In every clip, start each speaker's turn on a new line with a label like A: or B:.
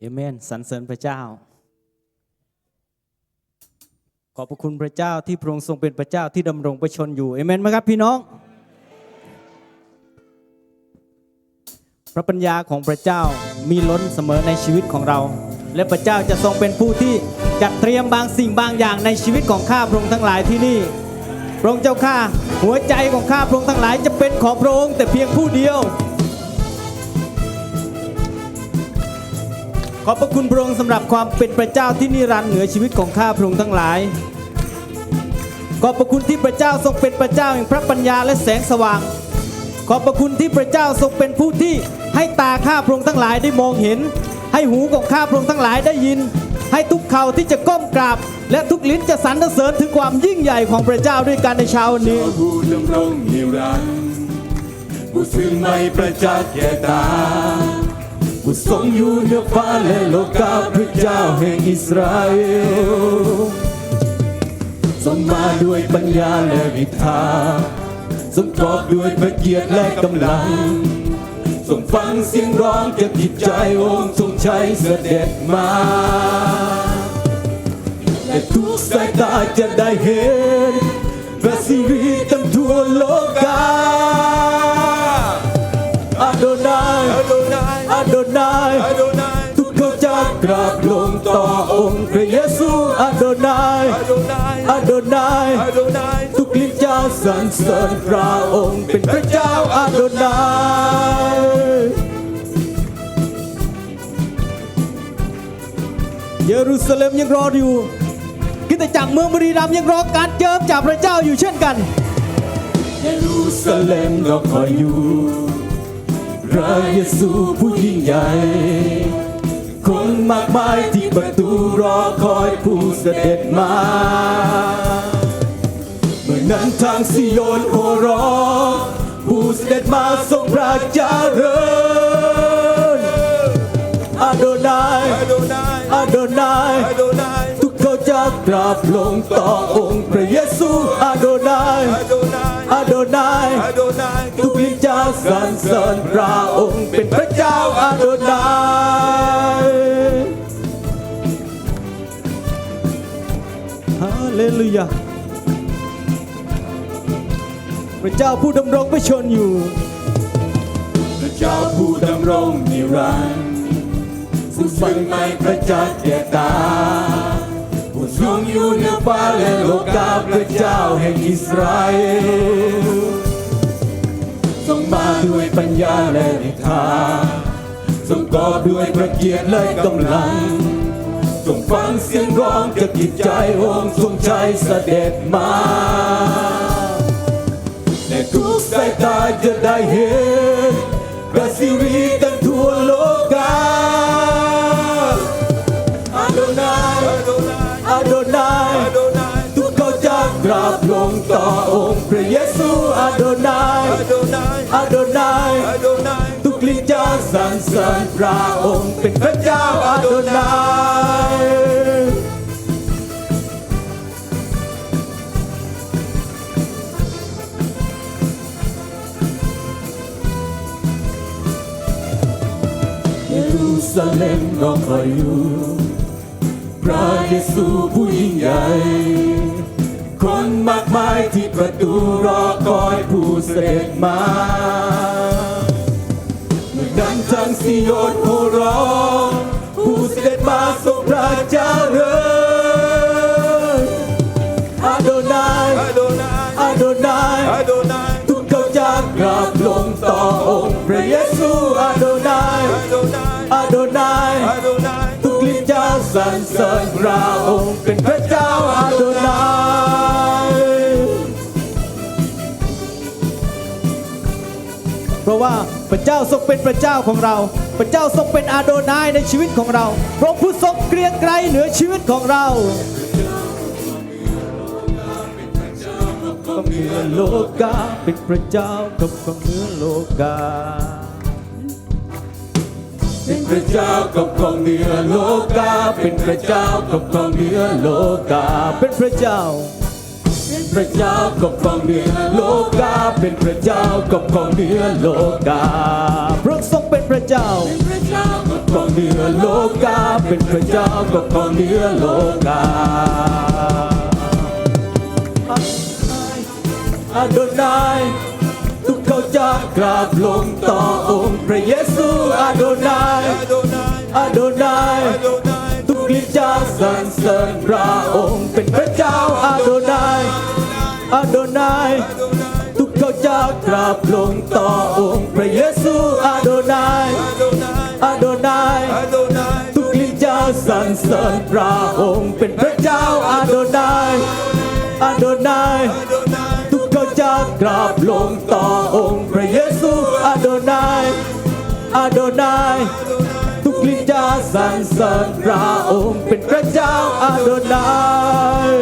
A: เอเมนสรรเสริญพระเจ้า ขอบพระคุณพระเจ้าที่พระองค์ทรงเป็นพระเจ้าที่ดำรงประชนอยู่เอเมนไหมครับพี่น้อง พระปัญญาของพระเจ้ามีล้นเสมอในชีวิตของเรา และพระเจ้าจะทรงเป็นผู้ที่จัดเตรียมบางสิ่งบางอย่างในชีวิตของข้าพระองค์ทั้งหลายที่นี่พระองค์เจ้าข้าหัวใจของข้าพระองค์ทั้งหลายจะเป็นของพระองค์แต่เพียงผู้เดียว อบพระคุณพระองค์สำหรับความเป็นพระเจ้าที่นิรันดร์เหนือชีวิตของข้าพระองค์ทั้งหลาย ขอบพระคุณที่พระเจ้าทรงเป็นพระเจ้าแห่งพระปัญญาและแสงสว่าง ขอบพระคุณที่พระเจ้าทรงเป็นผู้ที่ให้ตาข้าพระองค์ทั้งหลายได้มองเห็น ให้หูของข้าพระองค์ทั้งหลายได้ยิน ให้ทุกเข่าที่จะก้มกราบ และทุกลิ้นจะสรรเสริญถึงความยิ่งใหญ่ของพระเจ้าด้วยกันในเช้าวันนี้
B: ผู้ดำรงนิรันดร์ผู้ซึ่งไม่ประจักษ์แก่ตา ผู้ทรงอยู่เหนือฟ้าและโลกาพระเจ้าแห่งอิสราเอลทรงมาด้วยปัญญาและวิธาทรงกอบด้วยพระเกียรติและกำลังทรงฟังเสียงร้องจากจิตใจองค์ทรงใช้เสด็จมาและทุกสายตาจะได้เห็นพระสิริตั้งทั่วโลกา ราบลงต่อองค์พระเยซูอาโดนายอาโดนายอาโดนายอาโดนายทุกลิ้นจะสรรเสริญพระองค์เป็นพระเจ้าอาโดนาย
A: เยรูซาเล็มยังรออยู่คริดจักรเมืองบุรีรัมย์ยังรอการเจิมจากพระเจ้าอยู่เช่นกัน
B: เยรูซาเล็มเราคอยอยู่พระเยซูผู้ยิ่งใหญ่ คนมากมายที่ประตูรอคอยผู้เสด็จมา เมื่อนั้นทางสิโยนโหร้องผู้เสด็จมาทรงพระเจริญอาโดนายอาโดนายอาโดนายทุกเขาจะกราบลงต่อองค์พระเยซูอาโดนายอาโดนายอาโดนายอาโดนายทุก ลิ้นจะสรรเสริญพระองค์เป็นพระเจ้าอาโดนาย
A: ฮาเลลูยาพระเจ้าผู้ดำรงพระชนอยู่
B: พระเจ้าผู้ดำรงนิรันดร์ผู้ซึ่งไม่ประจักษ์แก่ตาผู้ทรงอยู่เหนือฟ้าและโลกาพระเจ้าแห่งอิสราเอล ทรงมาด้วยปัญญาและนิทานทรงกอบด้วยพระเกียรติและกำลังทรงฟังเสียงร้องจากจิตใจองค์ทรงใจเสด็จมาในทุกสายตาจะได้เห็นพระสิริตั้ง ราบลงต่อองค์พระเยซูอาโดนายอาโดนายอาโดนายอาโดนายทุกลิ้นจะสรรเสริญพระองค์เป็นพระเจ้าอาโดนายเยรูซาเล็มรอคอยอยู่พระเยซูผู้ยิ่งใหญ่ คนมากมายที่ประตูรอคอยผู้เสด็จมาเมื่อนั้นทางสิโยนโห่ร้องผู้เสด็จมาทรงพระเจริญอาโดนายอาโดนายอาโดนายอาโดนายทุกเขาจะกราบลงต่อองค์พระเยซูอาโดนายอาโดนาย เจ้า
A: ทรงเป็นพระเจ้าของเรา พระเจ้าทรงเป็นอาโดนายในชีวิตของเราพระองค์ผู้ทรงเกรียงไกรเหนือชีวิตของเราก็เหนือโลกาเป็นพระเจ้ากับก็เหนือโลกา
B: เป็นพระเจ้ากับของเหนือโลกาเป็นพระเจ้ากับของเหนือโลกา
A: เป็นพระเจ้า
B: เป็น พระเจ้ากับของเหนือโลกา เป็นพระเจ้ากับของเหนือโลกา
A: พระทรงเป็นพระเจ้า
B: กับของเหนือโลกา เป็นพระเจ้าก็ของเหนือโลกาอาโดนายทุกเขาจะกราบลงต่อองค์พระเยซูอาโดนายอาโดนาย ลิ้นจะสรรเสริญพระองค์ เป็นพระเจ้าอาโดนายอาโดนายทุกเขาจะกราบลงต่อองค์พระเยซูอาโดนายอาโดนายทุกลิ้นจะสรรเสริญพระองค์เป็นพระเจ้าอาโดนายอาโดนายทุกเขาจะกราบลงต่อองค์พระเยซูอาโดนายอาโดนายทุก ลิ้นจะสรรเสริญพระองค์เป็นพระเจ้าอาโดนาย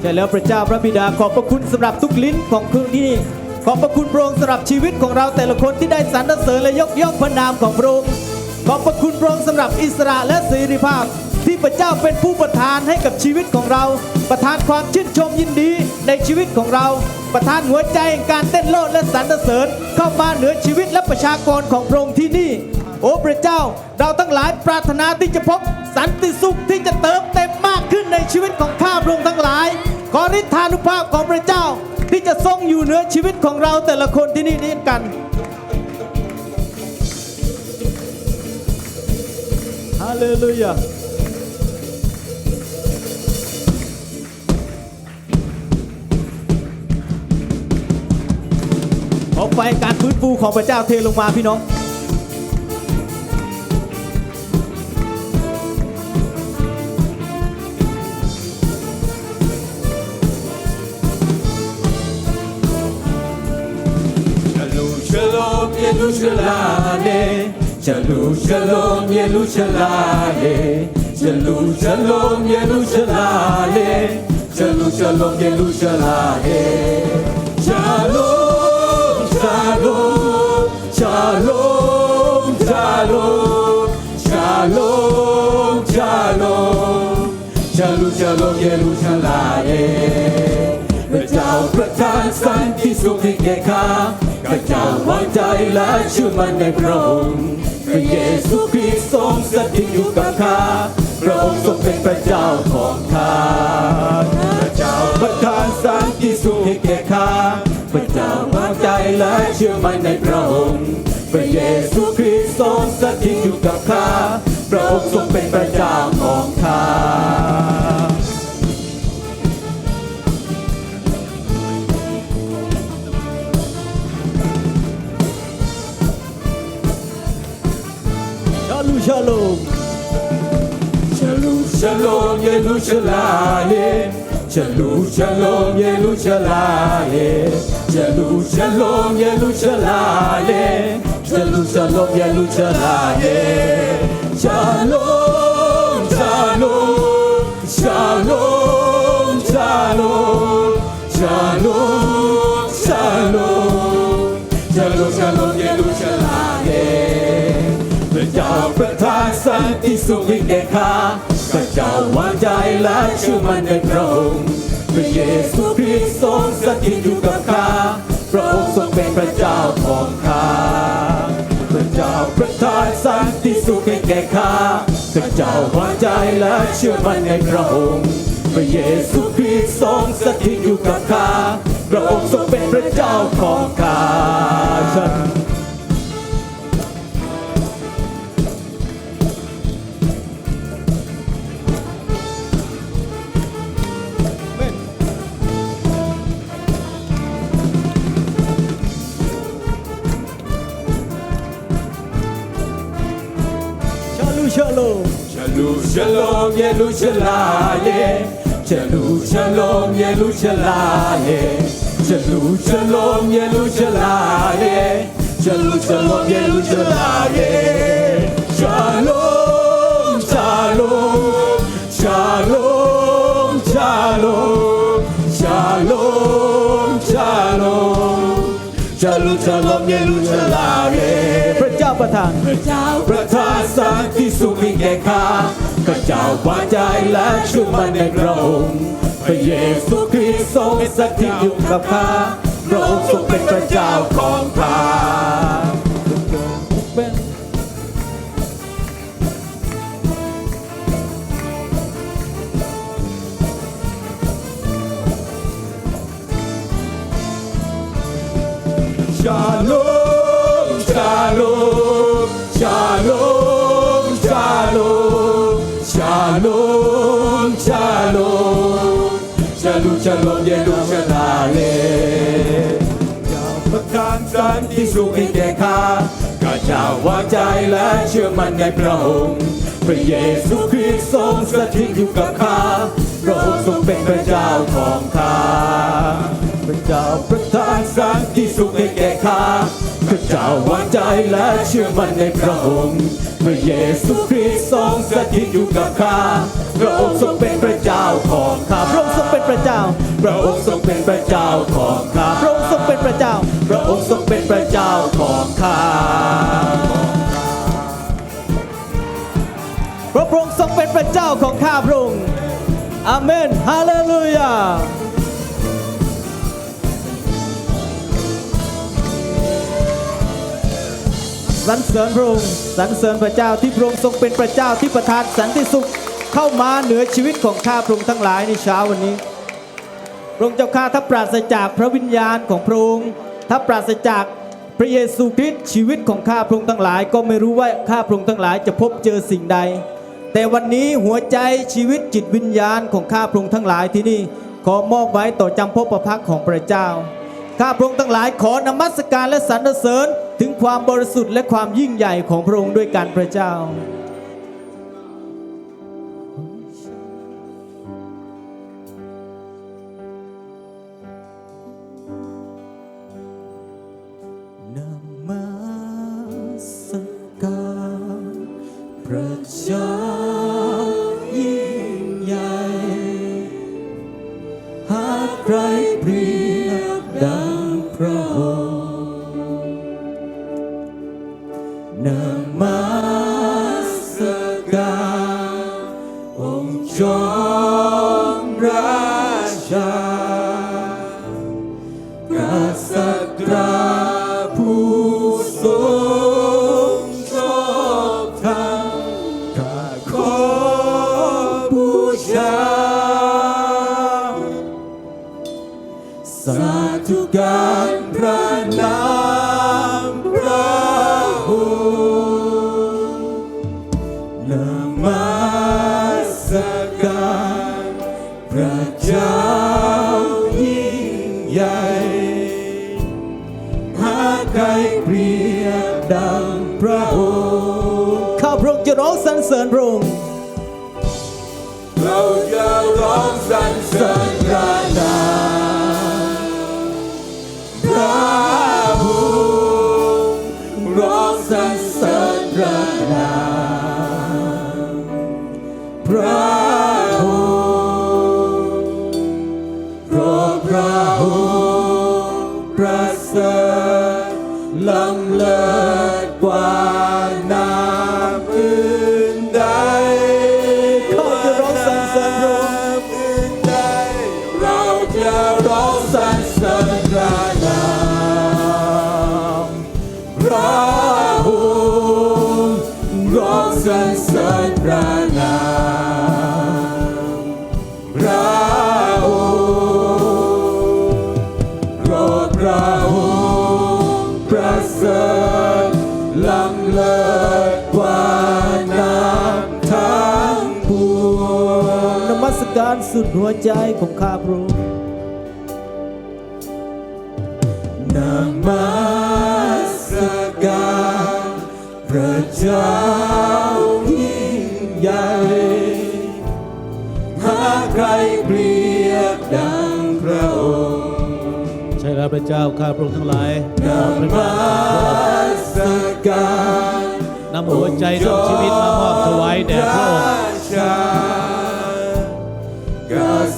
A: ใช่แล้วพระเจ้าพระบิดาขอบพระคุณสำหรับทุกลิ้นของคืนที่นี่ขอบพระคุณพระองค์สำหรับชีวิตของเราแต่ละคนที่ได้สรรเสริญและยกย่องพระนามของพระองค์ขอบพระคุณพระองค์สำหรับอิสระและเสรีภาพ ที่พระเจ้าเป็นผู้ประทานให้กับชีวิตของเรา ประทานความชื่นชมยินดีในชีวิตของเรา ประทานหัวใจแห่งการเต้นโลดและสรรเสริญ เข้ามาเหนือชีวิตและประชากรของพระองค์ที่นี่ โอ้พระเจ้า เราทั้งหลายปรารถนาที่จะพบสันติสุขที่จะเติมเต็มมากขึ้นในชีวิตของข้าพระองค์ทั้งหลาย ขอฤทธานุภาพของพระเจ้า ที่จะทรงอยู่เหนือชีวิตของเราแต่ละคนที่นี่นี้กันฮาเลลูยา ไฟการฟื้นฟูของพระเจ้าเทลงมาพี่น้อง
B: เยรูซาเล็มชาลูชาลมเยรูซาเล็มชาลูชาลมเยรูซาเล็มชาลูชาลมเยรูซาเล็มชาลู Shalom, Shalom, Shalom, Shalom, Shalom, Shalom, Yerushalayim. พระเจ้าประทานสันติสุขให้แก่ข้าข้าเจ้าวางใจและเชื่อมั่นในพระองค์พระเยซูคริสต์ทรงสถิตอยู่กับข้าพระองค์ทรงเป็นพระเจ้าของข้าพระเจ้าประทานสันติสุขให้แก่ข้าพระเจ้าวางใจและเชื่อมั่นในพระองค์ พระเยซูคริสต์ทรงสถิตอยู่กับข้าพระองค์ทรงเป็นประเจ้าของข้า
A: ชาโลูชาโล
B: มชาโลมเยรูซาเล็มชาโลมชาโลมเยรูซาเล็มชาโลมชาโลมเยรูซาเล็ Shalom, shalom, Yerushalayim. Shalom, shalom, shalom, shalom, shalom, shalom. Shalom, shalom, Yerushalayim. พระเจ้าประทานสันติสุขให้แก่ข้าข้าเจ้าวางใจและเชื่อมั่นในพระองค์พระเยซูคริสต์ทรงสถิตอยู่กับข้าพระองค์ทรงเป็นพระเจ้าของข้า ประทานสันติสุขให้แก่ข้าข้าเจ้าวางใจและเชื่อมั่นในพระองค์พระเยซูคริสต์ทรงสถิตอยู่กับข้าพระองค์ทรงเป็นพระเจ้าของข้าฉัน Shalom. Jerusalem, Jerusalem, Jerusalem, Jerusalem, Jerusalem, Jerusalem, Jerusalem, Jerusalem. Shalom, shalom, shalom, shalom, shalom, shalom,
A: Jerusalem, Jerusalem. าประทาน
B: พระเจ้าประทานสันติสุขมิ่งแก่ข้าพระเจ้าวางใจและชื่อมั่นในพระองค์พระเยซูคริสต์ทรงสถิตอยู่กับข้าพระองค์ทรงเป็นพระเจ้าของข้าชาโล Shalom Jerusalem กับประทานสันติสุขให้แก่ข้ากระจาวางใจและเชื่อมั่นในพระองค์ พระเยซูคริสต์ทรงสถิตอยู่กับข้า วางใจและเชื่อมั่นในพระองค์พระเยซูคริสต์ทรงสถิตอยู่กับข้าพระองค์ทรงเป็นพระเจ้าของข้า
A: พระองค์ทรงเป็นพระเจ้า
B: พระองค์ทรงเป็นพระเจ้าของข้า
A: พระองค์ทรงเป็นพระเจ้า
B: พระองค์ทรงเป็นพระเจ้าของข้า
A: พระพระองค์ทรงเป็นพระเจ้าของข้าพระองค์อาเมนฮาเลลูยา สรรเสริญพระองค์สรรเสริญพระเจ้าที่พระองค์ทรงเป็นพระเจ้าที่ประทานสันติสุขเข้ามาเหนือชีวิตของข้าพระองค์ทั้งหลายในเช้าวันนี้ พระองค์เจ้าข้าถ้าปราศจากพระวิญญาณของพระองค์ถ้าปราศจากพระเยซูคริสต์ชีวิตของข้าพระองค์ทั้งหลาย ก็ไม่รู้ว่าข้าพระองค์ทั้งหลายจะพบเจอสิ่งใด แต่วันนี้หัวใจชีวิตจิตวิญญาณของข้าพระองค์ทั้งหลายที่นี่ขอมอบไว้ต่อจำพบประพักของพระเจ้า ข้าพระองค์ทั้งหลายขอนมัสการและสรรเสริญ ถึงความบริสุทธิ์และความยิ่งใหญ่ของพระองค์ด้วยกันพระเจ้าน สาธุการพระนาม มัสการสุ
B: ด
A: หัวใจของข้าพระองค์
B: นมัสการพระเจ้ายิ่งใหญ่หาใครเปรียบดังพระองค์
A: ใช่แล้วพระเจ้าข้าพระองค์ทั้งหลาย
B: นมัสการ
A: นำหัวใจนำชีวิตมามอบถวายแด่พระองค์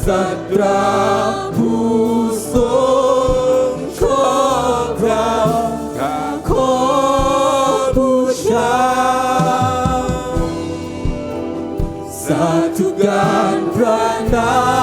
B: ษัตริย์ผู้ทรงครอบครองข้าขอบูชาสาธุการพระนาม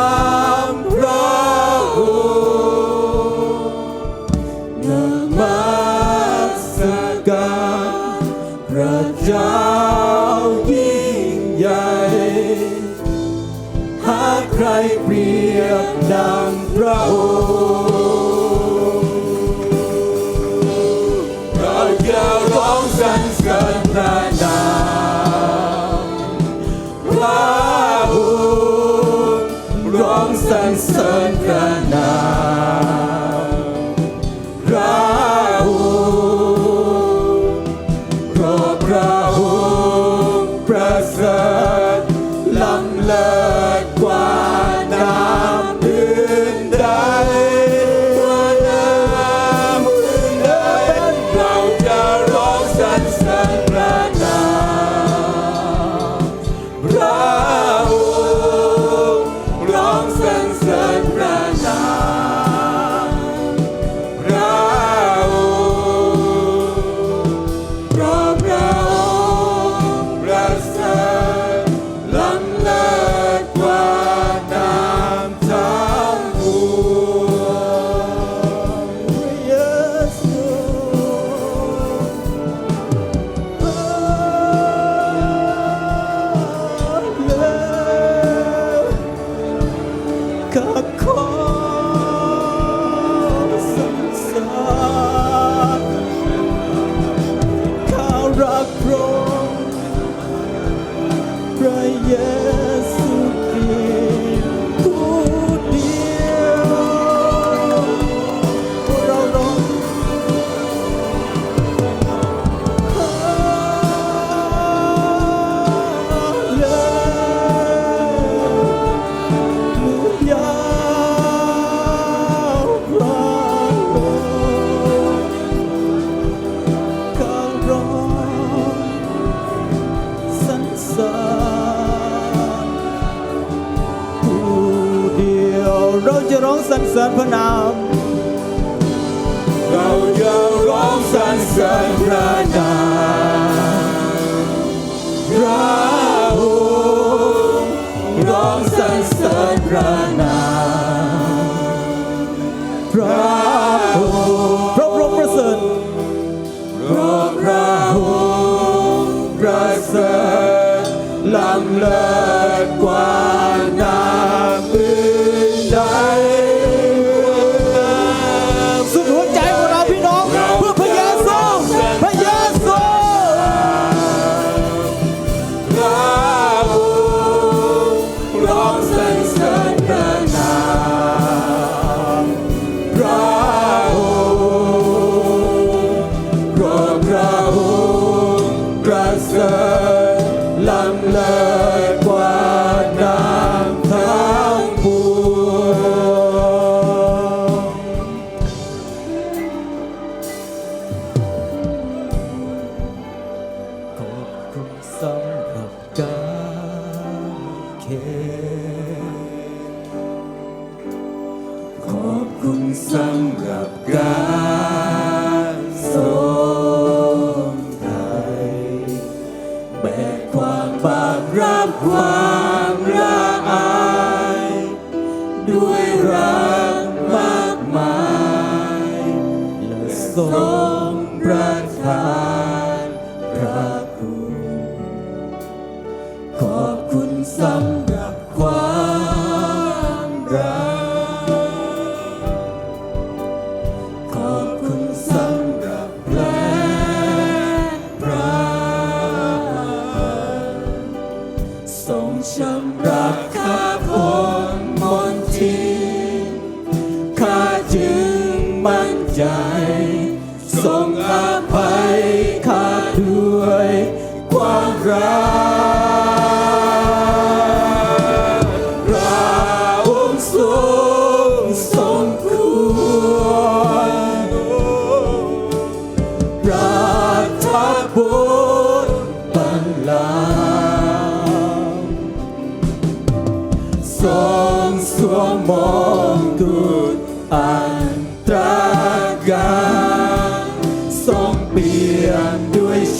B: ขอบคุณสำหรับการ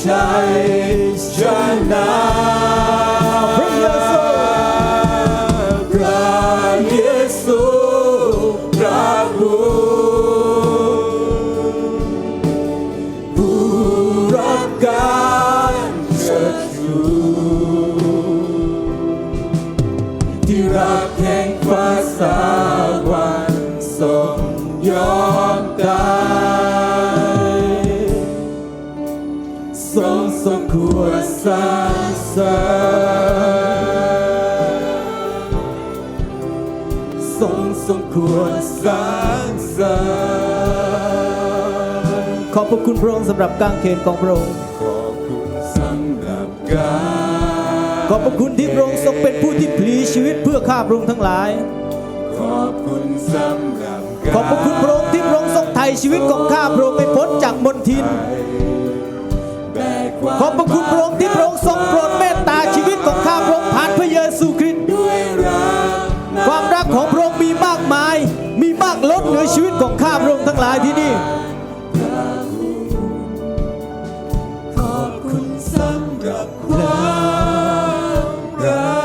B: shines, shine now.
A: ขอบพระคุณพระองค์สำ
B: หรับกางเขนของพระองค์
A: ขอบคุณสำหรับกาง
B: ขอบพระคุณที่พระองค์ทรงเป็นผู้ที่พลีชีวิตเพื่อข้าพระองค์ทั้งหลาย
A: ขอบคุณสำหรับกาง
B: ขอบพระคุณพระองค์ที่พระองค์ทรงไถ่ชีวิตของข้าพระองค์ไปพ้นจากมนทิน
A: ขอบพระคุณพระองค์ที่พระองค์ทรงโปรดเมตตาชีวิตของข้าพระองค์ผ่านพระเยซูคริสต์
B: ด้วยรัก
A: ความรักของพระองค์มีมากมาย มีมากล้นเหนือชีวิตของข้าพระองค์ทั้งหลายที่นี่
B: ขอบคุณสำหรับความรัก